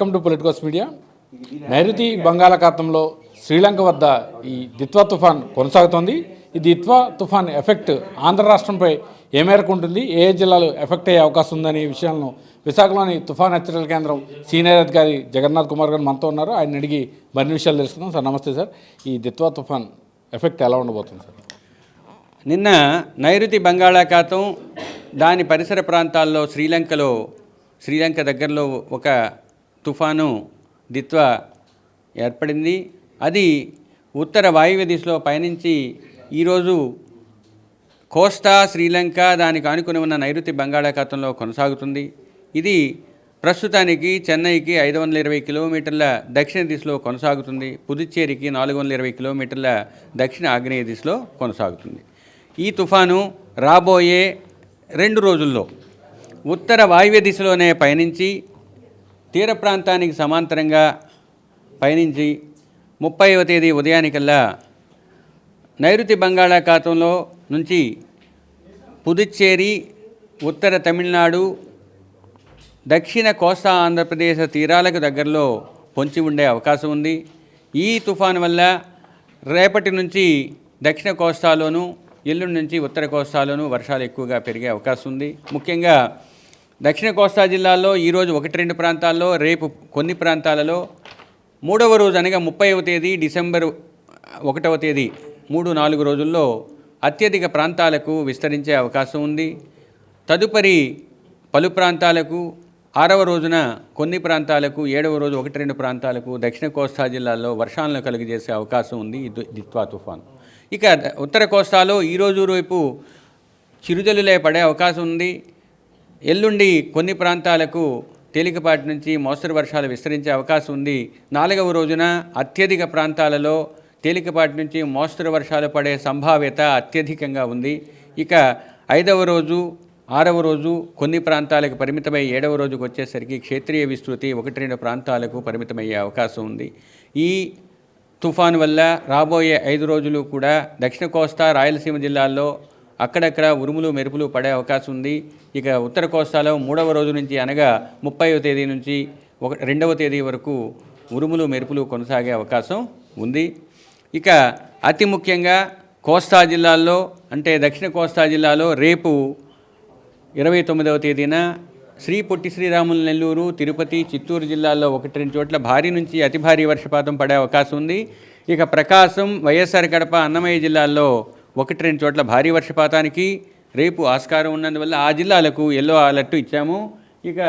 Welcome to Politicos media. నైరుతి బంగాళాఖాతంలో శ్రీలంక వద్ద ఈ దిత్వా తుఫాన్ కొనసాగుతోంది. ఈ దిత్వా తుఫాన్ ఎఫెక్ట్ ఆంధ్ర రాష్ట్రంపై ఏ మేరకు ఉంటుంది? ఏ జిల్లాలు ఎఫెక్ట్ అయ్యే అవకాశం ఉందనే విషయాలను విశాఖలోని తుఫాన్ హెచ్చరికల కేంద్రం సీనియర్ అధికారి జగన్నాథ్ కుమార్ గారు మనతో ఉన్నారు. ఆయన అడిగి మరిన్ని విషయాలు తెలుసుకుందాం. సార్ నమస్తే సార్. ఈ దిత్వా తుఫాన్ ఎఫెక్ట్ ఎలా ఉండబోతుంది సార్? నిన్న నైరుతి బంగాళాఖాతం దాని పరిసర ప్రాంతాల్లో శ్రీలంకలో శ్రీలంక దగ్గరలో ఒక తుఫాను దిత్వ ఏర్పడింది. అది ఉత్తర వాయువ్య దిశలో పయనించి ఈరోజు కోస్తా శ్రీలంక దానికి ఆనుకుని ఉన్న నైరుతి బంగాళాఖాతంలో కొనసాగుతుంది. ఇది ప్రస్తుతానికి చెన్నైకి ఐదు వందల ఇరవై కిలోమీటర్ల దక్షిణ దిశలో కొనసాగుతుంది. పుదుచ్చేరికి నాలుగు వందల ఇరవై కిలోమీటర్ల దక్షిణ ఆగ్నేయ దిశలో కొనసాగుతుంది. ఈ తుఫాను రాబోయే రెండు రోజుల్లో ఉత్తర వాయువ్య దిశలోనే పయనించి తీర ప్రాంతానికి సమాంతరంగా పయనించి ముప్పైవ తేదీ ఉదయానికల్లా నైరుతి బంగాళాఖాతంలో నుంచి పుదుచ్చేరి ఉత్తర తమిళనాడు దక్షిణ కోస్తా ఆంధ్రప్రదేశ్ తీరాలకు దగ్గరలో పొంచి ఉండే అవకాశం ఉంది. ఈ తుఫాను వల్ల రేపటి నుంచి దక్షిణ కోస్తాలోను ఎల్లుండి నుంచి ఉత్తర కోస్తాలోను వర్షాలు ఎక్కువగా పెరిగే అవకాశం ఉంది. ముఖ్యంగా దక్షిణ కోస్తా జిల్లాలో ఈరోజు ఒకటి రెండు ప్రాంతాల్లో రేపు కొన్ని ప్రాంతాలలో మూడవ రోజు అనగా ముప్పైవ తేదీ డిసెంబర్ ఒకటవ తేదీ మూడు నాలుగు రోజుల్లో అత్యధిక ప్రాంతాలకు విస్తరించే అవకాశం ఉంది. తదుపరి పలు ప్రాంతాలకు ఆరవ రోజున కొన్ని ప్రాంతాలకు ఏడవ రోజు ఒకటి రెండు ప్రాంతాలకు దక్షిణ కోస్తా జిల్లాల్లో వర్షాలను కలుగజేసే అవకాశం ఉంది. దిత్వా తుఫాను. ఇక ఉత్తర కోస్తాలో ఈరోజు రేపు చిరుజల్లులే పడే అవకాశం ఉంది. ఎల్లుండి కొన్ని ప్రాంతాలకు తేలికపాటి నుంచి మోస్తరు వర్షాలు విస్తరించే అవకాశం ఉంది. నాలుగవ రోజున అత్యధిక ప్రాంతాలలో తేలికపాటి నుంచి మోస్తరు వర్షాలు పడే సంభావ్యత అత్యధికంగా ఉంది. ఇక ఐదవ రోజు ఆరవ రోజు కొన్ని ప్రాంతాలకు పరిమితమై ఏడవ రోజుకు వచ్చేసరికి క్షేత్రీయ విస్తృతి ఒకటి రెండు ప్రాంతాలకు పరిమితమయ్యే అవకాశం ఉంది. ఈ తుఫాను వల్ల రాబోయే ఐదు రోజులు కూడా దక్షిణ కోస్తా రాయలసీమ జిల్లాల్లో అక్కడక్కడ ఉరుములు మెరుపులు పడే అవకాశం ఉంది. ఇక ఉత్తర కోస్తాలో మూడవ రోజు నుంచి అనగా ముప్పైవ తేదీ నుంచి ఒక రెండవ తేదీ వరకు ఉరుములు మెరుపులు కొనసాగే అవకాశం ఉంది. ఇక అతి ముఖ్యంగా కోస్తా జిల్లాల్లో అంటే దక్షిణ కోస్తా జిల్లాలో రేపు ఇరవై తొమ్మిదవ తేదీన శ్రీ పొట్టి శ్రీరాములు నెల్లూరు తిరుపతి చిత్తూరు జిల్లాల్లో ఒకటి రెండు చోట్ల భారీ నుంచి అతి భారీ వర్షపాతం పడే అవకాశం ఉంది. ఇక ప్రకాశం వైఎస్ఆర్ కడప అన్నమయ్య జిల్లాల్లో ఒకటి రెండు చోట్ల భారీ వర్షపాతానికి రేపు ఆస్కారం ఉన్నందువల్ల ఆ జిల్లాలకు ఎల్లో అలర్ట్ ఇచ్చాము. ఇక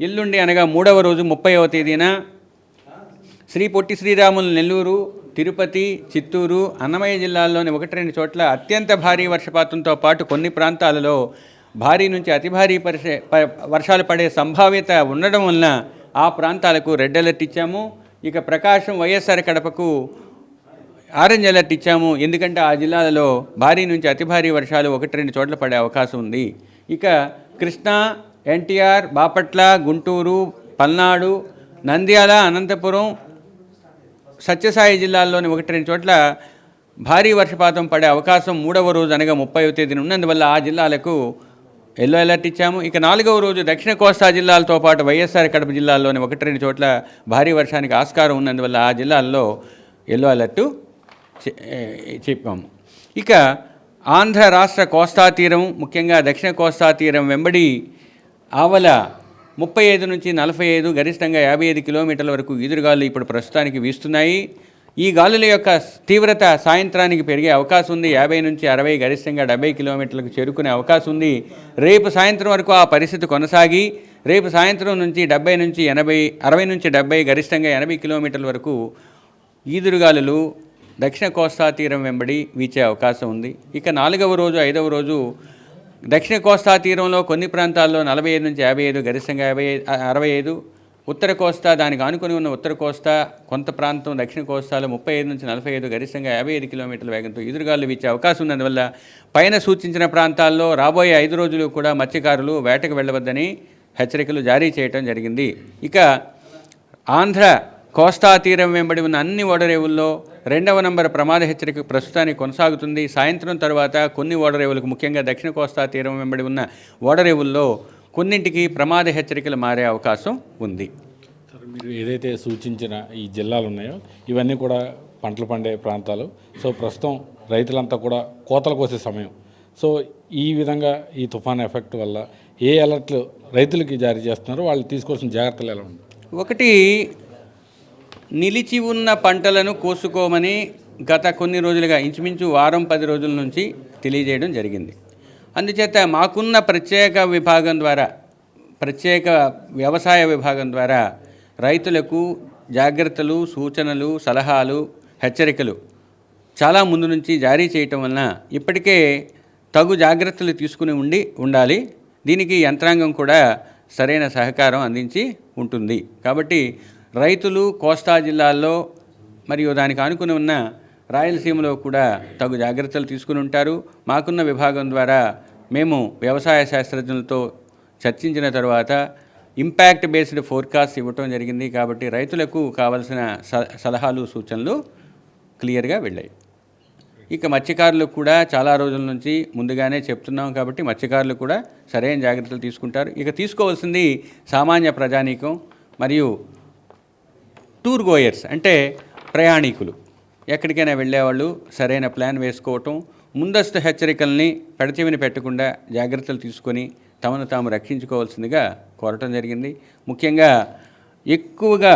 ఎల్లుండి అనగా మూడవ రోజు ముప్పైవ తేదీన శ్రీ పొట్టి శ్రీరాములు నెల్లూరు తిరుపతి చిత్తూరు అన్నమయ్య జిల్లాల్లోని ఒకటి రెండు చోట్ల అత్యంత భారీ వర్షపాతంతో పాటు కొన్ని ప్రాంతాలలో భారీ నుంచి అతి భారీ పరిష ప- వర్షాలు పడే సంభావ్యత ఉండడం వలన ఆ ప్రాంతాలకు రెడ్ అలర్ట్ ఇచ్చాము. ఇక ప్రకాశం వైఎస్ఆర్ కడపకు ఆరెంజ్ అలర్ట్ ఇచ్చాము. ఎందుకంటే ఆ జిల్లాలలో భారీ నుంచి అతి భారీ వర్షాలు ఒకటి రెండు చోట్ల పడే అవకాశం ఉంది. ఇక కృష్ణా ఎన్టీఆర్ బాపట్ల గుంటూరు పల్నాడు నంద్యాల అనంతపురం సత్యసాయి జిల్లాల్లోని ఒకటి రెండు చోట్ల భారీ వర్షపాతం పడే అవకాశం మూడవ రోజు అనగా ముప్పై తేదీన ఉన్నందువల్ల ఆ జిల్లాలకు ఎల్లో అలర్ట్ ఇచ్చాము. ఇక నాలుగవ రోజు దక్షిణ కోస్తా జిల్లాలతో పాటు వైఎస్ఆర్ కడప జిల్లాల్లోని ఒకటి రెండు చోట్ల భారీ వర్షానికి ఆస్కారం ఉన్నందువల్ల ఆ జిల్లాల్లో ఎల్లో అలర్టు చెప్పాము. ఇక ఆంధ్ర రాష్ట్ర కోస్తా తీరం ముఖ్యంగా దక్షిణ కోస్తా తీరం వెంబడి ఆవల ముప్పై ఐదు నుంచి నలభై ఐదు గరిష్టంగా యాభై ఐదు కిలోమీటర్ల వరకు ఈదురుగాలు ఇప్పుడు ప్రస్తుతానికి వీస్తున్నాయి. ఈ గాలుల యొక్క తీవ్రత సాయంత్రానికి పెరిగే అవకాశం ఉంది. యాభై నుంచి అరవై గరిష్టంగా డెబ్బై కిలోమీటర్లకు చేరుకునే అవకాశం ఉంది. రేపు సాయంత్రం వరకు ఆ పరిస్థితి కొనసాగి రేపు సాయంత్రం నుంచి డెబ్బై నుంచి ఎనభై అరవై నుంచి డెబ్బై గరిష్టంగా ఎనభై కిలోమీటర్ల వరకు ఈదురుగాలులు దక్షిణ కోస్తా తీరం వెంబడి వీచే అవకాశం ఉంది. ఇక నాలుగవ రోజు ఐదవ రోజు దక్షిణ కోస్తా తీరంలో కొన్ని ప్రాంతాల్లో నలభై ఐదు నుంచి యాభై ఐదు గరిష్టంగా యాభై ఐదు అరవై ఐదు. ఉత్తర కోస్తా దానికి ఆనుకుని ఉన్న ఉత్తర కోస్తా కొంత ప్రాంతం దక్షిణ కోస్తాలో ముప్పై ఐదు నుంచి నలభై ఐదు గరిష్టంగా యాభై ఐదు కిలోమీటర్ల వేగంతో ఎదురుగాలు వీచే అవకాశం ఉంది అందువల్ల పైన సూచించిన ప్రాంతాల్లో రాబోయే ఐదు రోజులు కూడా మత్స్యకారులు వేటకు వెళ్ళవద్దని హెచ్చరికలు జారీ చేయటం జరిగింది. ఇక ఆంధ్ర కోస్తా తీరం వెంబడి ఉన్న అన్ని ఓడరేవుల్లో రెండవ నంబర్ ప్రమాద హెచ్చరిక ప్రస్తుతానికి కొనసాగుతుంది. సాయంత్రం తర్వాత కొన్ని ఓడరేవులకు ముఖ్యంగా దక్షిణ కోస్తా తీరం వెంబడి ఉన్న ఓడరేవుల్లో కొన్నింటికి ప్రమాద హెచ్చరికలు మారే అవకాశం ఉంది. మీరు ఏదైతే సూచించిన ఈ జిల్లాలు ఉన్నాయో ఇవన్నీ కూడా పంటలు పండే ప్రాంతాలు. సో ప్రస్తుతం రైతులంతా కూడా కోతలు కోసే సమయం. సో ఈ విధంగా ఈ తుఫాన్ ఎఫెక్ట్ వల్ల ఏ అలర్ట్లు రైతులకి జారీ చేస్తున్నారో వాళ్ళు తీసుకోవాల్సిన జాగ్రత్తలు ఎలా ఉన్నాయి? ఒకటి నిలిచి ఉన్న పంటలను కోసుకోమని గత కొన్ని రోజులుగా ఇంచుమించు వారం పది రోజుల నుంచి తెలియజేయడం జరిగింది. అందుచేత మాకున్న ప్రత్యేక విభాగం ద్వారా ప్రత్యేక వ్యవసాయ విభాగం ద్వారా రైతులకు జాగ్రత్తలు సూచనలు సలహాలు హెచ్చరికలు చాలా ముందు నుంచి జారీ చేయటం వలన ఇప్పటికే తగు జాగ్రత్తలు తీసుకుని ఉండి ఉండాలి. దీనికి యంత్రాంగం కూడా సరైన సహకారం అందించి ఉంటుంది. కాబట్టి రైతులు కోస్తా జిల్లాల్లో మరియు దానికి ఆనుకుని ఉన్న రాయలసీమలో కూడా తగు జాగ్రత్తలు తీసుకుని ఉంటారు. మాకున్న విభాగం ద్వారా మేము వ్యవసాయ శాస్త్రజ్ఞులతో చర్చించిన తర్వాత ఇంపాక్ట్ బేస్డ్ ఫోర్కాస్ట్ ఇవ్వటం జరిగింది కాబట్టి రైతులకు కావలసిన స సలహాలు సూచనలు క్లియర్గా వెళ్ళాయి. ఇక మత్స్యకారులకు కూడా చాలా రోజుల నుంచి ముందుగానే చెప్తున్నాం కాబట్టి మత్స్యకారులు కూడా సరైన జాగ్రత్తలు తీసుకుంటారు. ఇక తీసుకోవాల్సింది సామాన్య ప్రజానీకం మరియు టూర్ గోయర్స్ అంటే ప్రయాణికులు. ఎక్కడికైనా వెళ్ళేవాళ్ళు సరైన ప్లాన్ వేసుకోవటం ముందస్తు హెచ్చరికల్ని పెడచెవిని పెట్టకుండా జాగ్రత్తలు తీసుకొని తమను తాము రక్షించుకోవాల్సిందిగా కోరటం జరిగింది. ముఖ్యంగా ఎక్కువగా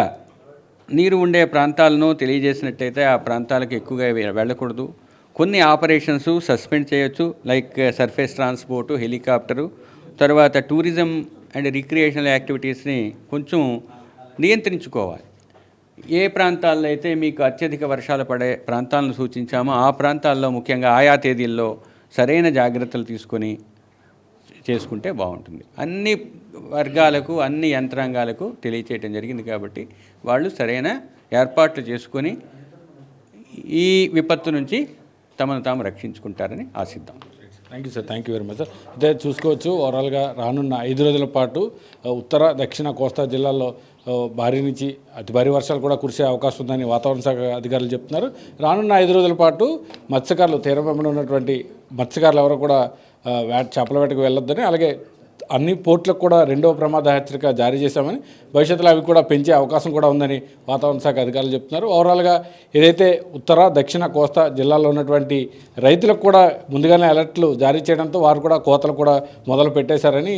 నీరు ఉండే ప్రాంతాలను తెలియజేసినట్టయితే ఆ ప్రాంతాలకు ఎక్కువగా వెళ్ళకూడదు. కొన్ని ఆపరేషన్స్ సస్పెండ్ చేయొచ్చు లైక్ సర్ఫేస్ ట్రాన్స్పోర్టు హెలికాప్టరు. తర్వాత టూరిజం అండ్ రిక్రియేషనల్ యాక్టివిటీస్ని కొంచెం నియంత్రించుకోవాలి. ఏ ప్రాంతాల్లో అయితే మీకు అత్యధిక వర్షాలు పడే ప్రాంతాలను సూచించామో ఆ ప్రాంతాల్లో ముఖ్యంగా ఆయా తేదీల్లో సరైన జాగ్రత్తలు తీసుకొని చేసుకుంటే బాగుంటుంది. అన్ని వర్గాలకు అన్ని యంత్రాంగాలకు తెలియచేయటం జరిగింది కాబట్టి వాళ్ళు సరైన ఏర్పాట్లు చేసుకొని ఈ విపత్తు నుంచి తమను తాము రక్షించుకుంటారని ఆశిద్దాం. Thank you sir thank you very much sir అయితే చూసుకోవచ్చు ఓవరాల్గా రానున్న ఐదు రోజుల పాటు ఉత్తర దక్షిణ కోస్తా జిల్లాల్లో భారీ నుంచి అతి భారీ వర్షాలు కూడా కురిసే అవకాశం ఉందని వాతావరణ శాఖ అధికారులు చెప్తున్నారు. రానున్న ఐదు రోజుల పాటు మత్స్యకారులు తీరం ఉన్నటువంటి మత్స్యకారులు ఎవరు కూడా వేట చేపల వేటకు వెళ్ళొద్దని అలాగే అన్ని పోర్టులకు కూడా రెండవ ప్రమాద హెచ్చరిక జారీ చేశామని భవిష్యత్తులో అవి కూడా పెంచే అవకాశం కూడా ఉందని వాతావరణ శాఖ అధికారులు చెప్తున్నారు. ఓవరాల్గా ఏదైతే ఉత్తర దక్షిణ కోస్తా జిల్లాలో ఉన్నటువంటి రైతులకు కూడా ముందుగానే అలర్ట్లు జారీ చేయడంతో వారు కూడా కోతలు కూడా మొదలు పెట్టేశారని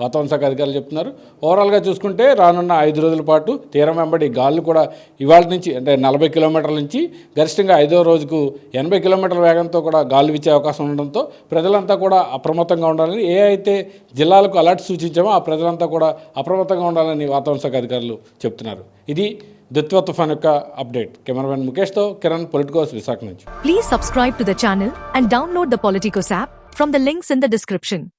వాతావరణ శాఖ అధికారులు చెప్తున్నారు. ఓవరాల్గా చూసుకుంటే రానున్న ఐదు రోజుల పాటు తీరం వెంబడి గాలులు కూడా ఇవాళ నుంచి అంటే నలభై కిలోమీటర్ల నుంచి గరిష్టంగా ఐదో రోజుకు ఎనభై కిలోమీటర్ల వేగంతో కూడా గాలు వీచే అవకాశం ఉండడంతో ప్రజలంతా కూడా అప్రమత్తంగా ఉండాలని ఏ అయితే జిల్లాలకు అలర్ట్ సూచించామో ఆ ప్రజలంతా కూడా అప్రమత్తంగా ఉండాలని వాతావరణ శాఖ అధికారులు చెప్తున్నారు. ఇది దిత్వ తుఫాన్ యొక్క అప్డేట్. కెమెరామెన్ ముఖేష్తో కిరణ్ పొలిటికోస్ విశాఖ నుంచి. Please subscribe to the channel and download the Politicos app from the links in the description